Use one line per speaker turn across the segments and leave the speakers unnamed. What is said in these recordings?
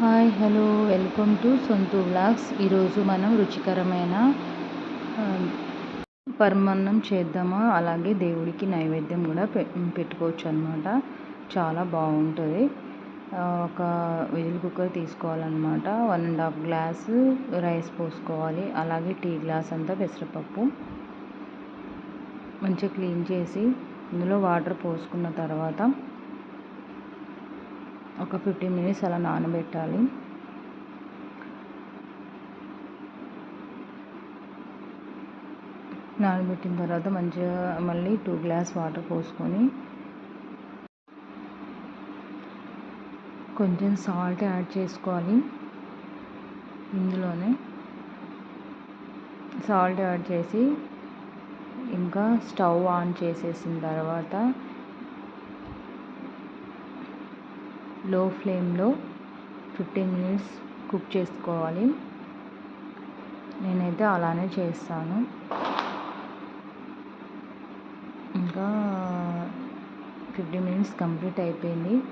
Hi hello welcome to Sonthu vlogs. ఈరోజు మనం రుచికరమైన పరమాన్నం చేద్దాము? అలాగే దేవుడికి నైవేద్యం కూడా పె పెట్టుకోవచ్చు అనమాట చాలా బాగుంటుంది. ఒక విజిల్ కుక్కర్ తీసుకోవాలన్నమాట. One and half glass rice పోసుకోవాలి. అలాగే టీ గ్లాస్ అంతా పెసరపప్పు. మంచిగా క్లీన్ చేసి ఇందులో వాటర్ పోసుకున్న తర్వాత ఒక ఫిఫ్టీన్ మినిట్స్ అలా నానబెట్టాలి. నానబెట్టిన తర్వాత మంచిగా మళ్ళీ టూ గ్లాస్ వాటర్ పోసుకొని కొంచెం సాల్ట్ యాడ్ చేసుకోవాలి ఇందులోనే. సాల్ట్ యాడ్ చేసి ఇంకా స్టవ్ ఆన్ చేసేసిన తర్వాత లో ఫ్లేమ్లో ఫిఫ్టీన్ మినిట్స్ కుక్ చేసుకోవాలి. నేనైతే అలానే చేస్తాను. ఇంకా ఫిఫ్టీ మినిట్స్ కంప్లీట్ అయిపోయింది.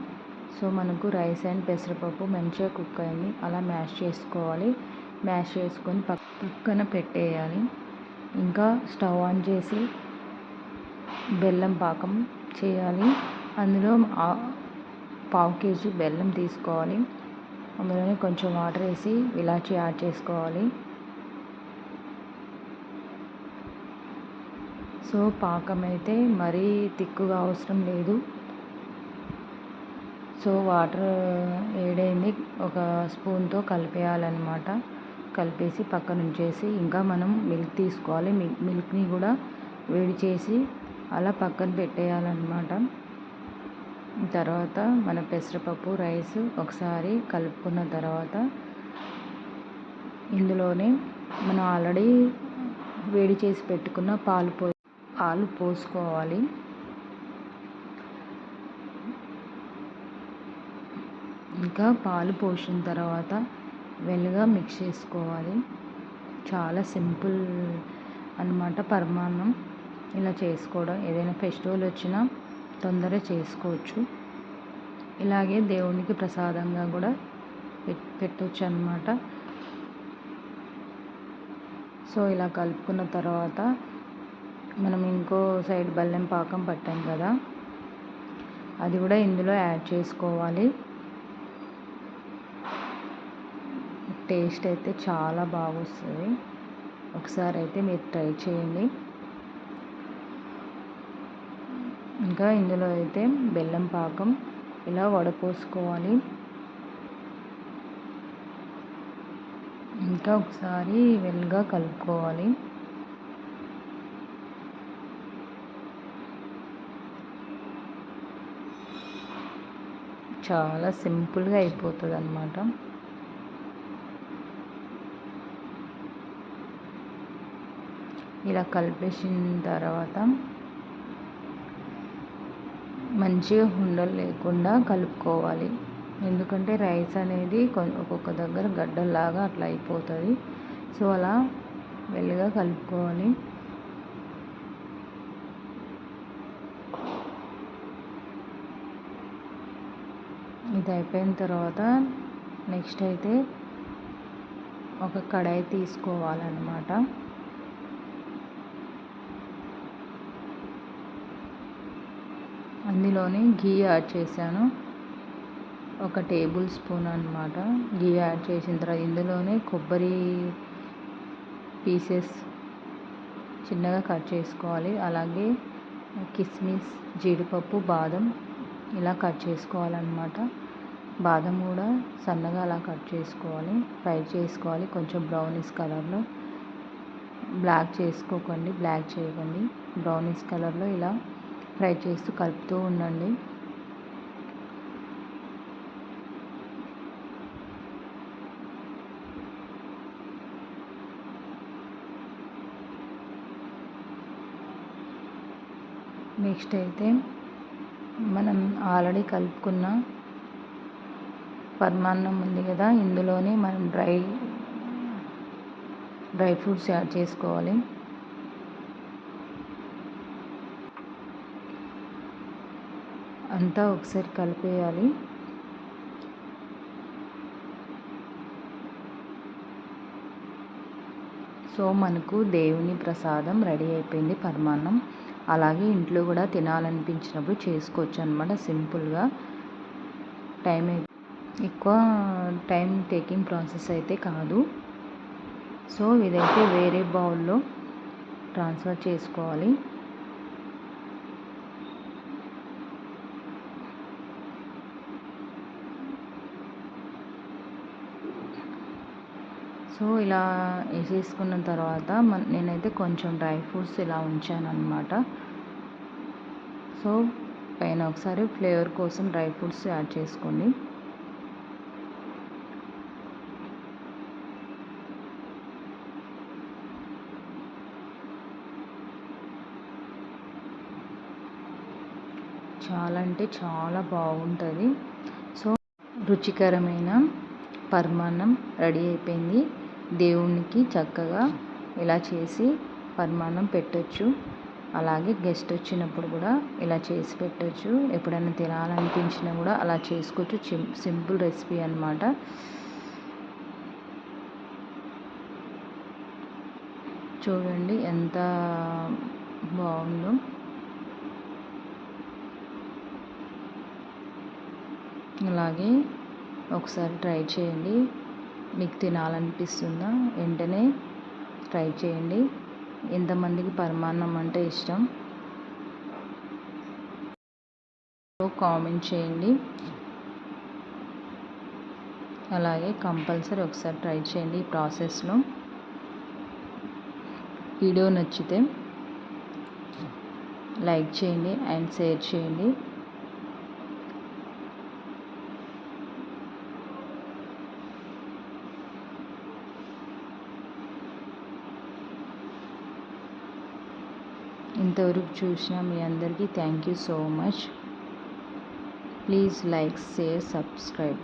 సో మనకు రైస్ అండ్ పెసరపప్పు మంచిగా కుక్ అయింది. అలా మ్యాష్ చేసుకోవాలి. మ్యాష్ చేసుకొని పక్క పక్కన పెట్టేయాలి. ఇంకా స్టవ్ ఆన్ చేసి బెల్లం పాకం చేయాలి. అందులో పావు కేజీ బెల్లం తీసుకోవాలి. అందులోనే కొంచెం వాటర్ వేసి ఇలాచి యాడ్ చేసుకోవాలి. సో పాకం అయితే మరీ తిక్కుగా అవసరం లేదు. సో వాటర్ ఏడైంది ఒక స్పూన్తో కలిపేయాలన్నమాట. కలిపేసి పక్కన ఉంచేసి ఇంకా మనం మిల్క్ తీసుకోవాలి. మిల్క్ మిల్క్ని కూడా వేడి చేసి అలా పక్కన పెట్టేయాలన్నమాట. తర్వాత మన పెసరపప్పు రైస్ ఒకసారి కలుపుకున్న తర్వాత ఇందులోనే మనం ఆల్రెడీ వేడి చేసి పెట్టుకున్న పాలు పో పాలు పోసుకోవాలి. ఇంకా పాలు పోసిన తర్వాత వెలుగా మిక్స్ చేసుకోవాలి. చాలా సింపుల్ అన్నమాట పరమాన్నం. ఇలా చేసుకోవడం. ఏదైనా ఫెస్టివల్ వచ్చినా తొందరగా చేసుకోవచ్చు. ఇలాగే దేవునికి ప్రసాదంగా కూడా పెట్టవచ్చు అన్నమాట సో ఇలా కలుపుకున్న తర్వాత మనం ఇంకో సైడ్ బెల్లం పాకం పట్టాం కదా. అది కూడా ఇందులో యాడ్ చేసుకోవాలి. టేస్ట్ అయితే చాలా బాగా వస్తుంది ఒకసారి అయితే మీరు ట్రై చేయండి. ఇంకా ఇందులో అయితే బెల్లం పాకం ఇలా వడపోసుకోవాలి? ఇంకా ఒకసారి వెల్గా కలుపుకోవాలి. చాలా సింపుల్గా అయిపోతుంది అన్నమాట ఇలా కలిపేసిన తర్వాత మంచిగా ఉండలు లేకుండా కలుపుకోవాలి. ఎందుకంటే రైస్ అనేది కొ- ఒక్కొక్క దగ్గర గడ్డల్లాగా అట్లా అయిపోతుంది. సో అలా మెల్లగా కలుపుకోవాలి. ఇది అయిపోయిన తర్వాత నెక్స్ట్ అయితే ఒక కడాయి తీసుకోవాలన్నమాట. అందులోనే గీ యాడ్ చేశాను. ఒక టేబుల్ స్పూన్ అన్నమాట. గీ యాడ్ చేసిన తర్వాత ఇందులోనే కొబ్బరి పీసెస్ చిన్నగా కట్ చేసుకోవాలి. అలాగే కిస్మిస్ జీడిపప్పు బాదం ఇలా కట్ చేసుకోవాలన్నమాట. బాదం కూడా సన్నగా అలా కట్ చేసుకోవాలి. ఫ్రై చేసుకోవాలి. కొంచెం బ్రౌనిష్ కలర్లో. బ్లాక్ చేసుకోకండి. బ్లాక్ చేయకండి. బ్రౌనిష్ కలర్లో ఇలా ఫ్రై చేస్తూ కలుపుతూ ఉండండి. నెక్స్ట్ అయితే మనం ఆల్రెడీ కలుపుకున్న పరమాన్నం ఉంది కదా ఇందులోనే మనం డ్రై డ్రై ఫ్రూట్స్ యాడ్ చేసుకోవాలి. అంతా ఒకసారి కలిపేయాలి. సో మనకు దేవుని ప్రసాదం రెడీ అయిపోయింది పరమాన్నం. అలాగే ఇంట్లో కూడా తినాలనిపించినప్పుడు చేసుకోవచ్చు అనమాట సింపుల్గా. టైం ఎక్కువ టైం టేకింగ్ ప్రాసెస్ అయితే కాదు. సో ఇదైతే వేరే బౌల్లో ట్రాన్స్ఫర్ చేసుకోవాలి. సో ఇలా వేసేసుకున్న తర్వాత నేనైతే కొంచెం డ్రై ఫ్రూట్స్ ఇలా ఉంచాను అనమాట సో పైన ఒకసారి ఫ్లేవర్ కోసం డ్రై ఫ్రూట్స్ యాడ్ చేసుకోండి. చాలా అంటే చాలా బాగుంటుంది. సో రుచికరమైన పరమాన్నం రెడీ అయిపోయింది. దేవునికి చక్కగా ఇలా చేసి పరమాన్నం పెట్టచ్చు. అలాగే గెస్ట్ వచ్చినప్పుడు కూడా ఇలా చేసి పెట్టచ్చు. ఎప్పుడైనా తినాలనిపించినా కూడా అలా చేసుకోవచ్చు. సింపుల్ రెసిపీ అనమాట చూడండి ఎంత బాగుందో. అలాగే ఒకసారి ట్రై చేయండి. మీకు తినాలనిపిస్తుందా వెంటనే ట్రై చేయండి. ఎంతమందికి పరమాన్నం అంటే ఇష్టం? కామెంట్ చేయండి. అలాగే కంపల్సరీ ఒకసారి ట్రై చేయండి ఈ ప్రాసెస్లో. వీడియో నచ్చితే లైక్ చేయండి అండ్ షేర్ చేయండి. ఇంతవరకు చూసిన మీ అందరికీ thank you so much please like share subscribe